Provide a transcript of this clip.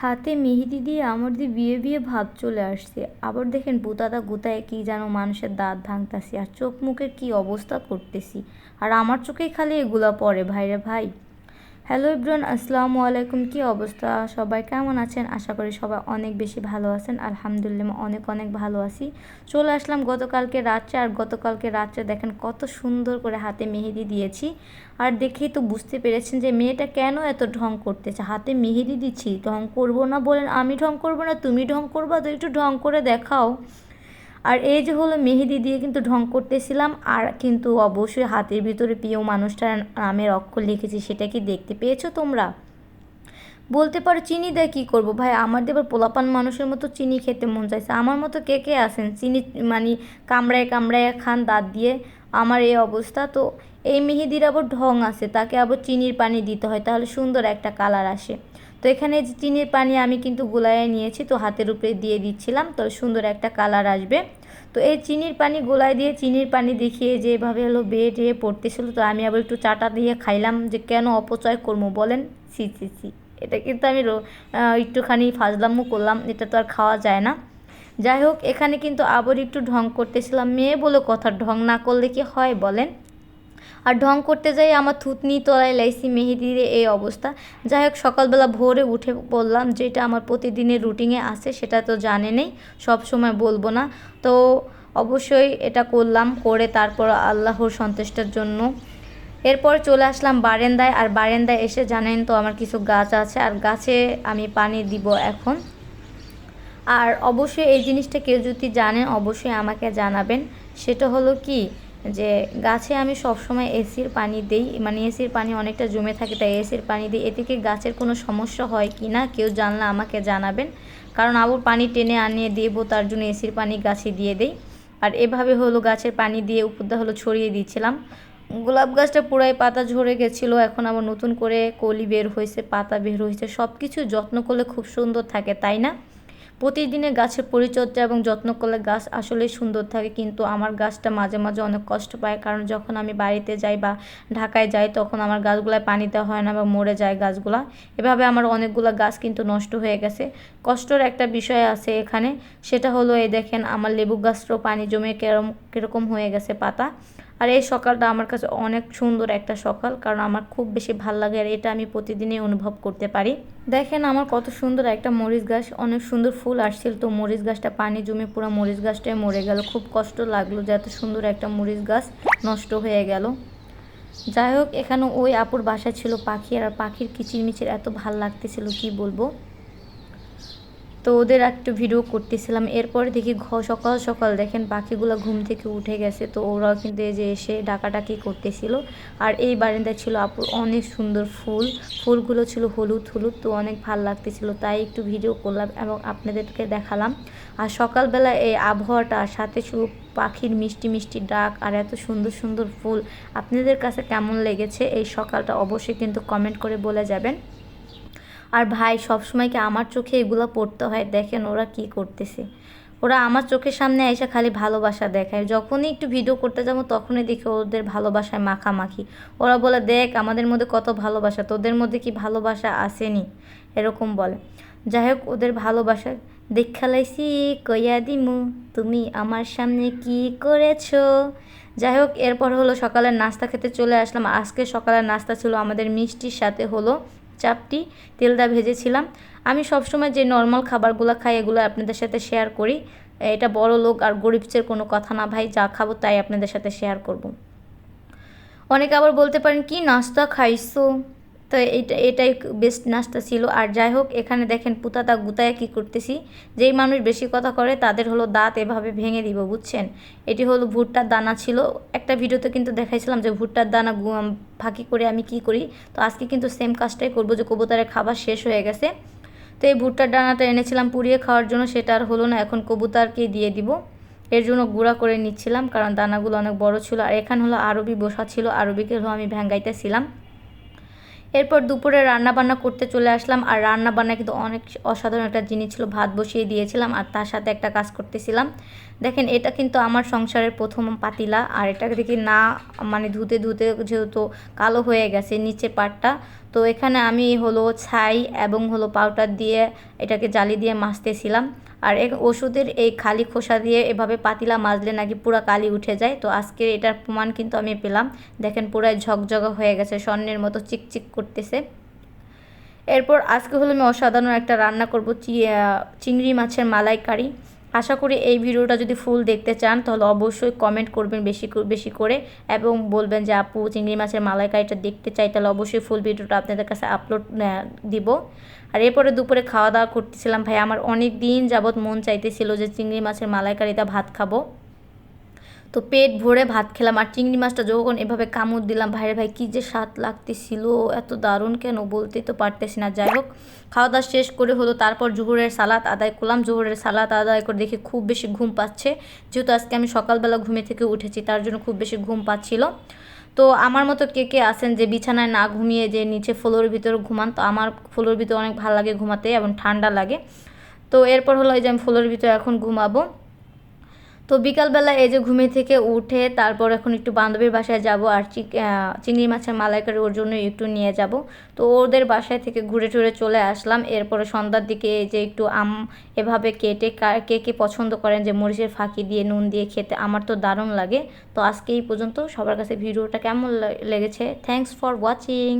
হাতে মেহেদি দিয়ে আমার দিয়ে বিয়ে বিয়ে ভাব চলে আসছে, আবার দেখেন বুতাদা গুতায় কি যেন মানুষের দাঁত ভাঙতাছি, আর চোখ মুখের কি অবস্থা করতেছি। আর আমার চোখেই খালি এগুলা পড়ে ভাইরে ভাই। হ্যালো ইব্রান আসসালামু আলাইকুম। কি অবস্থা? সবাই কেমন আছেন? আশা করি সবাই অনেক বেশি ভালো আছেন। আলহামদুলিল্লাহ, অনেক অনেক ভালো আছি। চলে আসলাম গতকালকে রাত্রে, আর গতকালকে রাত্রে দেখেন কত সুন্দর করে হাতে মেহেদি দিয়েছি। আর দেখেই তো বুঝতে পেরেছেন যে মেয়েটা কেন এত ঢং করতেছে? হাতে মেহেদি দিচ্ছি, ঢং করব না বলেন আমি ঢং করব না, তুমি ঢং করবা, তো একটু ঢং করে দেখাও। আর এই যে হলো মেহেদি দিয়ে কিন্তু ঢং করতেছিলাম, আর কিন্তু অবশ্যই হাতের ভিতরে প্রিয় মানুষটার নামের অক্ষর লিখেছি, সেটা কি দেখতে পেয়েছ তোমরা? বলতে পারো চিনি দেয় কী করব? ভাই, আমার দেবার পোলাপান মানুষের মতো চিনি খেতে মন চাইছে। আমার মতো কে কে আসেন চিনি মানে কামড়ায় কামড়ায় খান দাঁত দিয়ে। আমার এই অবস্থা, তো এই মেহেদির আবার ঢং আছে, তাকে আবার চিনির পানি দিতে হয়, তাহলে সুন্দর একটা কালার আসে। তো এখানে যে চিনির পানি আমি কিন্তু গোলায় নিয়েছি, তো হাতের উপরে দিয়ে দিচ্ছিলাম, তো সুন্দর একটা কালার আসবে। তো এই চিনির পানি গোলায় দিয়ে, চিনির পানি দেখিয়ে যেভাবে হলো বেয়ে টেয়ে পড়তেছিল, তো আমি আবার একটু চাটা দিয়ে খাইলাম, যে কেন অপচয় করব বলেন? সি সি সি। এটা কিন্তু আমি একটুখানি ফাজলামও করলাম, এটা তো আর খাওয়া যায় না। যাই হোক, এখানে কিন্তু আবার একটু ঢং করতেছিলাম, মেয়ে বলে কথা, ঢং না করলে কি হয় বলেন? আর ঢং করতে যাই আমার থুতনি তলায় লাইসি মেহেদির এই অবস্থা। যাই হোক, সকালবেলা ভোরে উঠে বললাম, যেটা আমার প্রতিদিনের রুটিনে আছে, সেটা তো জানে নেই, সব সময় বলব না। তো অবশ্যই এটা করলাম, করে তারপর আল্লাহর সন্তুষ্টের জন্য। এরপর চলে আসলাম বারেন্দায়, আর বারেন্দায় এসে জানেন তো আমার কিছু গাছ আছে, আর গাছে আমি পানি দিব এখন। আর অবশ্যই এই জিনিসটা কেউ যদি জানেন অবশ্যই আমাকে জানাবেন। সেটা হলো কি যে গাছে আমি সবসময় এসির পানি দেই মানে এসির পানি অনেকটা জমে থাকে, তাই এসির পানি দিই এতে কি গাছের কোনো সমস্যা হয় কি না কেউ জানলে আমাকে জানাবেন। কারণ আবার পানি টেনে আনিয়ে দেবো, তার জন্য এসির পানি গাছে দিয়ে দেই। আর এভাবে হলো গাছের পানি দিয়ে উপরটা হলো ছড়িয়ে দিয়েছিলাম গোলাপ গাছটা পুরাই পাতা ঝরে গেছিল, এখন আবার নতুন করে কলি বের হয়েছে, পাতা বের হয়েছে সব কিছু যত্ন করলে খুব সুন্দর থাকে, তাই না? প্রতিদিনের গাছের পরিচর্যা এবং যত্ন করলে গাছ আসলেই সুন্দর থাকে, কিন্তু আমার গাছটা মাঝে মাঝে অনেক কষ্ট পায়। কারণ যখন আমি বাড়িতে যাই বা ঢাকায় যাই, তখন আমার গাছগুলায় পানি দেওয়া হয় না বা মরে যায় গাছগুলা। এভাবে আমার অনেকগুলো গাছ কিন্তু নষ্ট হয়ে গেছে। কষ্টর একটা বিষয় আছে এখানে, সেটা হলো এই দেখেন, আমার লেবু গাছটাও পানি জমে কেরম, কীরকম হয়ে গেছে পাতা। আর এই সকালটা আমার কাছে অনেক সুন্দর একটা সকাল, কারণ আমার খুব বেশি ভালো লাগে আর এটা আমি প্রতিদিনই অনুভব করতে পারি। দেখেন আমার কত সুন্দর একটা মরিচ গাছ, অনেক সুন্দর ফুল আসছিল তো মরিচ গাছটা, পানি জমে পুরো মরিচ গাছটাই মরে গেল। খুব কষ্ট লাগল যে এত সুন্দর একটা মরিচ গাছ নষ্ট হয়ে গেল। যাই হোক, এখানে ওই আপুর বাসা ছিল পাখি, আর পাখির কিচিরমিচির এত ভালো লাগতেছিল, কি বলব? তো ওদের একটু ভিডিও করতেছিলাম। এরপরে দেখি সকাল সকাল দেখেন পাখিগুলো ঘুম থেকে উঠে গেছে। তো ওরাও কিন্তু এই যে এসে ডাকাডাকি করতেছিল। আর এই বারিন্দায় ছিল আপুর অনেক সুন্দর ফুল। ফুলগুলো ছিল হলুদ হলুদ তো অনেক ভালো লাগতেছিল। তাই একটু ভিডিও করলাম এবং আপনাদেরকে দেখালাম। আর সকালবেলা এই আবহাওয়াটা সাথে শুধু পাখির মিষ্টি মিষ্টি ডাক আর এত সুন্দর সুন্দর ফুল, আপনাদের কাছে কেমন লেগেছে এই সকালটা অবশ্যই কিন্তু কমেন্ট করে বলে যাবেন। আর ভাই, সবসময় কি আমার চোখে এগুলো পড়তে হয়? দেখেন ওরা কি করতেছে। ওরা আমার চোখের সামনে এসে খালি ভালোবাসা দেখায়। যখনই একটু ভিডিও করতে যাব, তখনই দেখি ওদের ভালোবাসায় মাখামাখি। ওরা বলে, দেখ, আমাদের মধ্যে কত ভালোবাসা, তোদের মধ্যে কি ভালোবাসা আসেনি? এরকম বলে। যাই হোক, ওদের ভালোবাসা দেখালাইছি, কইয়া দিমু, তুমি আমার সামনে কি করেছ? যাই হোক, এরপর হলো সকালের নাস্তা খেতে চলে আসলাম। আজকে সকালের নাস্তা ছিল আমাদের মিষ্টির সাথে হলো চাপটি তেলদা ভেজেছিলাম। আমি সবসময় যে নর্মাল খাবারগুলো খাই, এগুলো আপনাদের সাথে শেয়ার করি। এটা বড় লোক আর গরিবচের কোনো কথা না ভাই, যা খাব তাই আপনাদের সাথে শেয়ার করব। অনেকে আবার বলতে পারেন, কি নাস্তা খাইছো? তো এটা এটাই বেস্ট নাস্তা ছিল। আর যাই হোক এখানে দেখেন পুতাতা গুতায় কী করতেছি। যেই মানুষ বেশি কথা করে, তাদের হলো দাঁত এভাবে ভেঙে দিব, বুঝছেন? এটি হলো ভুট্টার দানা ছিল। একটা ভিডিওতে কিন্তু দেখাইছিলাম যে ভুট্টার দানা ফাঁকি করে আমি কি করি। তো আজকে কিন্তু সেম কাজটাই করব যে কবুতরের খাবার শেষ হয়ে গেছে। তো এই ভুট্টার দানাটা এনেছিলাম পুড়িয়ে খাওয়ার জন্য, সেটা আর হলো না, এখন কবুতরকে দিয়ে দিব। এর জন্য গুঁড়া করে নিচ্ছিলাম, কারণ দানাগুলো অনেক বড় ছিল। আর এখানে হলো আরবি বসা ছিল, আরবিকে হলো আমি ভ্যাঙ্গাইতেছিলাম এরপর দুপুরে রান্না বান্না করতে চলে আসলাম। আর রান্না বান্না কিন্তু অনেক অসাধারণ একটা জিনিস ছিল, ভাত বসিয়ে দিয়েছিলাম আর তার সাথে একটা কাজ করতেছিলাম। দেখেন, এটা কিন্তু আমার সংসারের প্রথম পাতিলা আর এটা দেখি না মানে ধুতে ধুতে যেহেতু কালো হয়ে গেছে নিচে পাটটা, তো এখানে আমি হলো ছাই এবং হলো পাউডার দিয়ে এটাকে জালি দিয়ে মাজতেছিলাম আর এক ওষুধের এই খালি খোসা দিয়ে এভাবে পাতিলা মাজলে নাকি পুরো কালি উঠে যায়। তো আজকে এটার প্রমাণ কিন্তু আমি পেলাম। দেখেন পুরাই ঝকঝকা হয়ে গেছে, স্বর্ণের মতো চিকচিক করতেছে। এরপর আজকে হলো আমি অসাধারণ একটা রান্না করব চিংড়ি মাছের মালাইকারি। আশা করি এই ভিডিওটা যদি ফুল দেখতে চান, তাহলে অবশ্যই কমেন্ট করবেন বেশি বেশি করে এবং বলবেন যে, আপু, চিংড়ি মাছের মালাইকারিটা দেখতে চাই। তাহলে অবশ্যই ফুল ভিডিওটা আপনাদের কাছে আপলোড দিব। আর এরপরে দুপুরে খাওয়া দাওয়া করতেছিলাম। ভাই, আমার অনেক দিন যাবৎ মন চাইতেছিল যে, চিংড়ি মাছের মালাইকারিটা ভাত খাব। তো পেট ভরে ভাত খেলাম আর চিংড়ি মাছটা যখন এভাবে কামড় দিলাম, ভাইরে ভাই কী যে স্বাদ লাগতেছিল, এত দারুণ কেন বলতেই তো পারতেছি না। যাই হোক, খাওয়া দাওয়া শেষ করে হলো, তারপর জোহরের সালাদ আদায় করলাম। জোহরের সালাদ আদায় করে দেখে খুব বেশি ঘুম পাচ্ছে, যেহেতু আজকে আমি সকালবেলা ঘুমে থেকে উঠেছি, তার জন্য খুব বেশি ঘুম পাচ্ছিল। তো আমার মতো কে কে আছেন যে বিছানায় না ঘুমিয়ে যে নিচে ফ্লোরের ভিতরে ঘুমান, তো আমার ফ্লোরের ভিতরে অনেক ভালো লাগে ঘুমাতে এবং ঠান্ডা লাগে। তো এরপর হলো এই যে আমি ফ্লোরের ভিতরে এখন ঘুমাবো। তো বিকালবেলা এই যে ঘুমে থেকে উঠে তারপর এখন একটু বান্ধবীর বাসায় যাব আর চিংড়ি মাছের মালাইকারি ওর জন্য একটু নিয়ে যাব। তো ওদের বাসায় থেকে ঘুরে টুরে চলে আসলাম। এরপরে সন্ধ্যার দিকে এই যে একটু আম এভাবে কেটে কে কে পছন্দ করেন যে মরিচের ফাঁকি দিয়ে, নুন দিয়ে খেতে আমার তো দারুণ লাগে। তো আজকে এই পর্যন্ত সবার কাছে ভিডিওটা কেমন লেগেছে? Thanks for watching